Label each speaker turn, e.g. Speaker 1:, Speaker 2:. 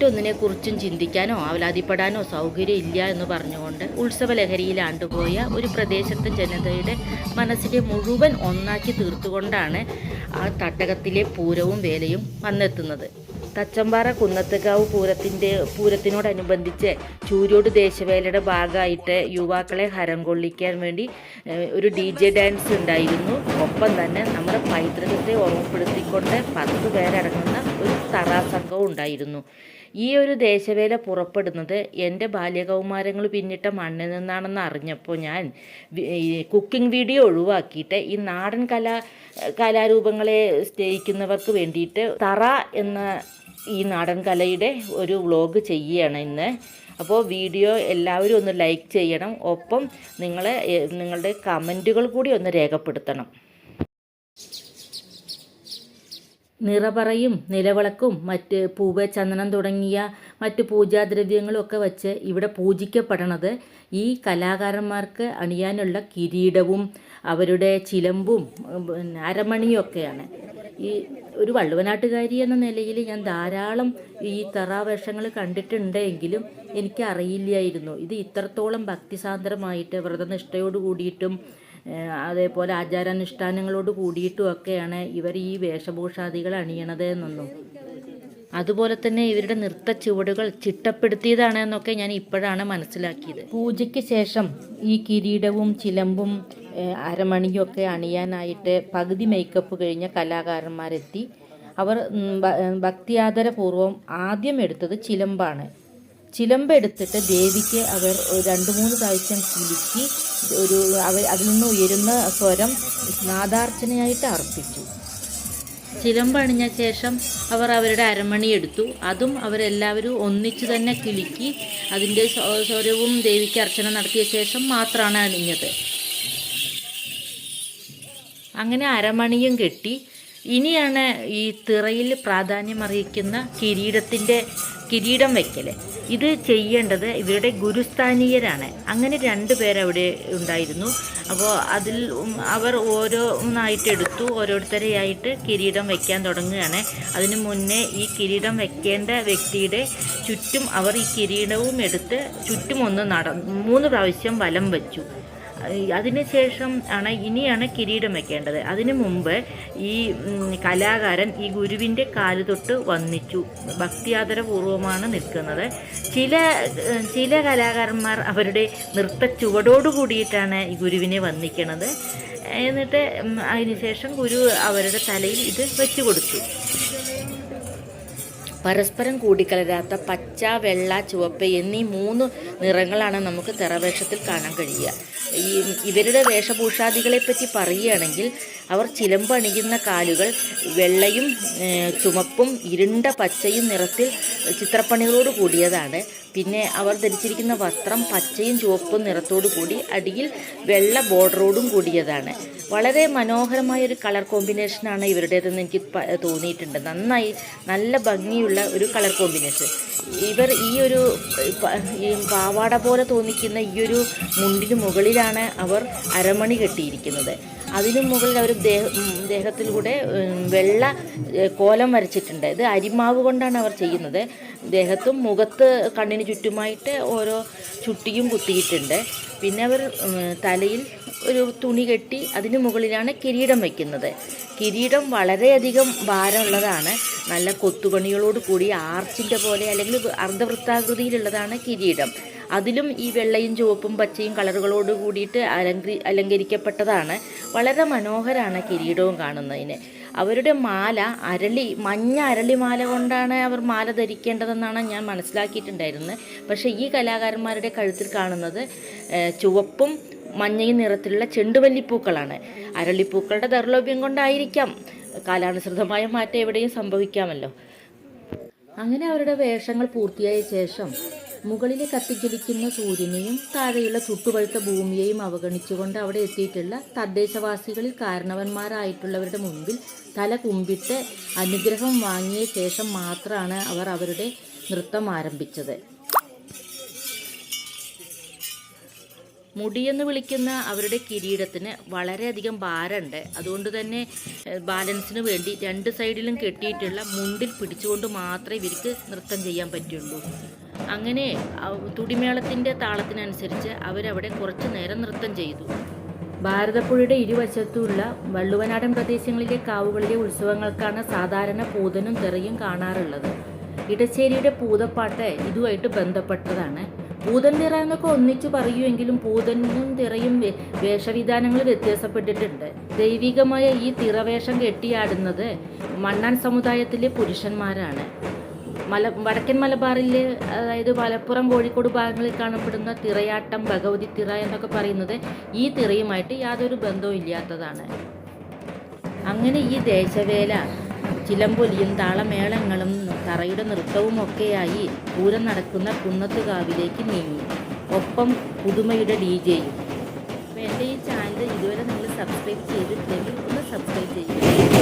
Speaker 1: മറ്റൊന്നിനെക്കുറിച്ചും ചിന്തിക്കാനോ ആവലാതിപ്പെടാനോ സൗകര്യം ഇല്ല എന്ന് പറഞ്ഞുകൊണ്ട് ഉത്സവ ലഹരിയിലാണ്ടുപോയ ഒരു പ്രദേശത്തെ ജനതയുടെ മനസ്സിനെ മുഴുവൻ ഒന്നാക്കി തീർത്തുകൊണ്ടാണ് ആ തട്ടകത്തിലെ പൂരവും വേലയും വന്നെത്തുന്നത്. തച്ചമ്പാറ കുന്നത്തുകാവ് പൂരത്തിന്റെ പൂരത്തിനോടനുബന്ധിച്ച് ചൂരോട് ദേശവേലയുടെ ഭാഗമായിട്ട് യുവാക്കളെ ഹരം കൊള്ളിക്കാൻ വേണ്ടി ഒരു ഡി ജെ ഡാൻസ് ഉണ്ടായിരുന്നു. ഒപ്പം തന്നെ നമ്മുടെ പൈതൃകത്തെ ഓർമ്മപ്പെടുത്തിക്കൊണ്ട് പത്ത് പേരടങ്ങുന്ന ഒരു തറാസംഘവും ഉണ്ടായിരുന്നു. ഈ ഒരു ദേശവേല പുറപ്പെടുന്നത് എന്റെ ബാല്യകൗമാരങ്ങൾ പിന്നിട്ട മണ്ണിൽ നിന്നാണെന്ന് അറിഞ്ഞപ്പോൾ ഞാൻ കുക്കിംഗ് വീഡിയോ ഒഴിവാക്കിയിട്ട് ഈ നാടൻ കലാ കലാരൂപങ്ങളെ സ്നേഹിക്കുന്നവർക്ക് വേണ്ടിയിട്ട് തറ എന്ന ഈ നാടൻ കലയുടെ ഒരു വ്ളോഗ് ചെയ്യുകയാണ് ഇന്ന്. അപ്പോൾ വീഡിയോ എല്ലാവരും ഒന്ന് ലൈക്ക് ചെയ്യണം. ഒപ്പം നിങ്ങളെ നിങ്ങളുടെ കമന്റുകൾ കൂടി ഒന്ന് രേഖപ്പെടുത്തണം. നിറപറയും നിലവിളക്കും മറ്റ് പൂവ് ചന്ദനം തുടങ്ങിയ മറ്റ് പൂജാദ്രവ്യങ്ങളും ഒക്കെ വച്ച് ഇവിടെ പൂജിക്കപ്പെടണത് ഈ കലാകാരന്മാർക്ക് അണിയാനുള്ള കിരീടവും അവരുടെ ചിലമ്പും പിന്നെ അരമണിയും ഒക്കെയാണ് ഈ ഒരു വള്ളുവനാട്ടുകാരി എന്ന നിലയിൽ ഞാൻ ധാരാളം ഈ തറാവേഷങ്ങൾ കണ്ടിട്ടുണ്ടെങ്കിലും എനിക്ക് അറിയില്ലായിരുന്നു ഇത് ഇത്രത്തോളം ഭക്തിസാന്ദ്രമായിട്ട് വ്രതനിഷ്ഠയോട് കൂടിയിട്ടും അതേപോലെ ആചാരാനുഷ്ഠാനങ്ങളോട് കൂടിയിട്ടും ഒക്കെയാണ് ഇവർ ഈ വേഷഭൂഷാദികൾ അണിയണത് എന്നൊന്നും അതുപോലെ തന്നെ ഇവരുടെ നൃത്ത ചുവടുകൾ ചിട്ടപ്പെടുത്തിയതാണ് എന്നൊക്കെ ഞാൻ ഇപ്പോഴാണ് മനസ്സിലാക്കിയത്. പൂജയ്ക്ക് ശേഷം ഈ കിരീടവും ചിലമ്പും അരമണിയും ഒക്കെ അണിയാനായിട്ട് പകുതി മേക്കപ്പ് കഴിഞ്ഞ കലാകാരന്മാരെത്തി. അവർ ഭക്തിയാദരപൂർവം ആദ്യം എടുത്തത് ചിലമ്പാണ്. ചിലമ്പെടുത്തിട്ട് ദേവിക്ക് അവർ രണ്ട് മൂന്ന് പ്രാവശ്യം കുലുക്കി ഒരു അവർ അതിൽ നിന്ന് ഉയരുന്ന സ്വരം നാദാർച്ചനയായിട്ട് അർപ്പിച്ചു. ചിലമ്പണിഞ്ഞ ശേഷം അവർ അവരുടെ അരമണി എടുത്തു. അതും അവരെല്ലാവരും ഒന്നിച്ചു തന്നെ കിലുക്കി അതിന്റെ സ്വരവും ദേവിക്ക് അർച്ചന നടത്തിയ ശേഷം മാത്രമാണ് അണിഞ്ഞത്. അങ്ങനെ അരമണിയും കെട്ടി ഇനിയാണ് ഈ തിറയിൽ പ്രാധാന്യം അറിയിക്കുന്ന കിരീടത്തിന്റെ കിരീടം വയ്ക്കൽ ഇത് ചെയ്യേണ്ടത് ഇവരുടെ ഗുരുസ്ഥാനീയരാണ്. അങ്ങനെ രണ്ട് പേരവിടെ ഉണ്ടായിരുന്നു. അപ്പോൾ അതിൽ അവർ ഓരോന്നായിട്ട് എടുത്തു ഓരോരുത്തരെയായിട്ട് കിരീടം വയ്ക്കാൻ തുടങ്ങുകയാണ്. അതിനു മുന്നേ ഈ കിരീടം വയ്ക്കേണ്ട വ്യക്തിയുടെ ചുറ്റും അവർ ഈ കിരീടവും എടുത്ത് ചുറ്റും ഒന്ന് നട മൂന്ന് പ്രാവശ്യം വലം വെച്ചു. അതിനുശേഷം ആണ് ഇനിയാണ് കിരീടം വെക്കേണ്ടത്. അതിനു മുമ്പ് ഈ കലാകാരൻ ഈ ഗുരുവിന്റെ കാൽ തൊട്ട് വന്നിച്ചു. ഭക്തിയാദരപൂർവമാണ് നിൽക്കുന്നത്. ചില ചില കലാകാരന്മാർ അവരുടെ നൃത്ത ചുവടോട് കൂടിയിട്ടാണ് ഈ ഗുരുവിനെ വന്നിക്കണത്. എന്നിട്ട് അതിനുശേഷം ഗുരു അവരുടെ തലയിൽ ഇത് വെച്ചു കൊടുത്തു. പരസ്പരം കൂടിക്കലരാത്ത പച്ച വെള്ള ചുവപ്പ് എന്നീ മൂന്ന് നിറങ്ങളാണ് നമുക്ക് തിറവേഷത്തിൽ കാണാൻ കഴിയുക. ഈ ഇവരുടെ വേഷഭൂഷാദികളെപ്പറ്റി പറയുകയാണെങ്കിൽ അവർ ചിലമ്പണിയുന്ന കാലുകൾ വെള്ളയും ചുമപ്പും ഇരുണ്ട പച്ചയും നിറത്തിൽ ചിത്രപ്പണികളോട് കൂടിയതാണ്. പിന്നെ അവർ ധരിച്ചിരിക്കുന്ന വസ്ത്രം പച്ചയും ചുവപ്പും നിറത്തോടു കൂടി അടിയിൽ വെള്ള ബോർഡറോടും കൂടിയതാണ്. വളരെ മനോഹരമായ ഒരു കളർ കോമ്പിനേഷനാണ് ഇവരുടേതെന്ന് എനിക്ക് തോന്നിയിട്ടുണ്ട്. നന്നായി നല്ല ഭംഗിയുള്ള ഒരു കളർ കോമ്പിനേഷൻ ഇവർ ഈ ഒരു ഈ പാവാട പോലെ തോന്നിക്കുന്ന ഈ ഒരു മുണ്ടിന് മുകളിലാണ് അവർ അരമണി കെട്ടിയിരിക്കുന്നത്. അതിനു മുകളിൽ അവർ ദേഹ ദേഹത്തിൽ കൂടെ വെള്ള കോലം വരച്ചിട്ടുണ്ട്. ഇത് അരിമാവ് കൊണ്ടാണ് അവർ ചെയ്യുന്നത്. ദേഹത്തും മുഖത്ത് കണ്ണിന് ചുറ്റുമായിട്ട് ഓരോ ചുട്ടിയും കുത്തിയിട്ടുണ്ട്. പിന്നെ അവർ തലയിൽ ഒരു തുണി കെട്ടി അതിന് മുകളിലാണ് കിരീടം വയ്ക്കുന്നത് കിരീടം വളരെയധികം ഭാരമുള്ളതാണ്. നല്ല കൊത്തുപണികളോട് കൂടി ആർച്ചിന്റെ പോലെ അല്ലെങ്കിൽ അർദ്ധവൃത്താകൃതിയിലുള്ളതാണ് കിരീടം. അതിലും ഈ വെള്ളയും ചുവപ്പും പച്ചയും കളറുകളോട് കൂടിയിട്ട് അലങ്കരി അലങ്കരിക്കപ്പെട്ടതാണ്. വളരെ മനോഹരമാണ് കിരീടവും കാണുന്നതിന്. അവരുടെ മാല അരളി മഞ്ഞ അരളി മാല കൊണ്ടാണ് അവർ മാല ധരിക്കേണ്ടതെന്നാണ് ഞാൻ മനസ്സിലാക്കിയിട്ടുണ്ടായിരുന്നത്. പക്ഷേ ഈ കലാകാരന്മാരുടെ കഴുത്തിൽ കാണുന്നത് ചുവപ്പും മഞ്ഞയും നിറത്തിലുള്ള ചെണ്ടുവല്ലിപ്പൂക്കളാണ് അരളിപ്പൂക്കളുടെ ദൗർലഭ്യം കൊണ്ടായിരിക്കാം കാലാനുസൃതമായ മാറ്റം എവിടെയും സംഭവിക്കാമല്ലോ. അങ്ങനെ അവരുടെ വേഷങ്ങൾ പൂർത്തിയായ ശേഷം മുകളിലെ കത്തിജ്വലിക്കുന്ന സൂര്യനെയും താഴെയുള്ള ചുട്ടുപഴുത്ത ഭൂമിയെയും അവഗണിച്ചുകൊണ്ട് അവിടെ എത്തിയിട്ടുള്ള തദ്ദേശവാസികളിൽ കാരണവന്മാരായിട്ടുള്ളവരുടെ മുൻപിൽ തല കുമ്പിട്ട് അനുഗ്രഹം വാങ്ങിയ ശേഷം മാത്രമാണ് അവർ അവരുടെ നൃത്തം ആരംഭിച്ചത്. മുടിയെന്ന് വിളിക്കുന്ന അവരുടെ കിരീടത്തിന് വളരെയധികം ഭാരമുണ്ട്. അതുകൊണ്ട് തന്നെ ബാലൻസിന് വേണ്ടി രണ്ട് സൈഡിലും കെട്ടിയിട്ടുള്ള മുണ്ടിൽ പിടിച്ചുകൊണ്ട് മാത്രമേ ഇവർക്ക് നൃത്തം ചെയ്യാൻ പറ്റുള്ളൂ. അങ്ങനെ തുടിമേളത്തിന്റെ താളത്തിനനുസരിച്ച് അവരവിടെ കുറച്ച് നേരം നൃത്തം ചെയ്തു. ഭാരതപ്പുഴയുടെ ഇരുവശത്തുമുള്ള വള്ളുവനാടൻ പ്രദേശങ്ങളിലെ കാവുകളിലെ ഉത്സവങ്ങൾക്കാണ് സാധാരണ പൂതനും തെറിയും കാണാറുള്ളത്. ഇടശ്ശേരിയുടെ പൂതപ്പാട്ട് ഇതുമായിട്ട് ബന്ധപ്പെട്ടതാണ്. പൂതൻ തിറ എന്നൊക്കെ ഒന്നിച്ചു പറയുമെങ്കിലും പൂതനും തിറയും വേഷവിധാനങ്ങൾ വ്യത്യാസപ്പെട്ടിട്ടുണ്ട്. ദൈവികമായ ഈ തിറവേഷം കെട്ടിയാടുന്നത് മണ്ണാൻ സമുദായത്തിലെ പുരുഷന്മാരാണ്. മല വടക്കൻ മലബാറിൽ അതായത് മലപ്പുറം കോഴിക്കോട് ഭാഗങ്ങളിൽ കാണപ്പെടുന്ന തിറയാട്ടം ഭഗവതി തിറ എന്നൊക്കെ പറയുന്നത് ഈ തിറയുമായിട്ട് യാതൊരു ബന്ധവും ഇല്ലാത്തതാണ്. അങ്ങനെ ഈ ദേശവേല ചിലമ്പൊലിയും താളമേളങ്ങളും തറയുടെ നൃത്തവും ഒക്കെയായി പൂരം നടക്കുന്ന കുന്നത്തുകാവിലേക്ക് നീങ്ങി. ഒപ്പം പുതുമയുടെ ഡി ജെയും. അപ്പോൾ എന്റെ ഈ ചാനൽ ഇതുവരെ നിങ്ങൾ സബ്സ്ക്രൈബ് ചെയ്തിട്ടില്ലെങ്കിൽ ഒന്ന് സബ്സ്ക്രൈബ് ചെയ്യുക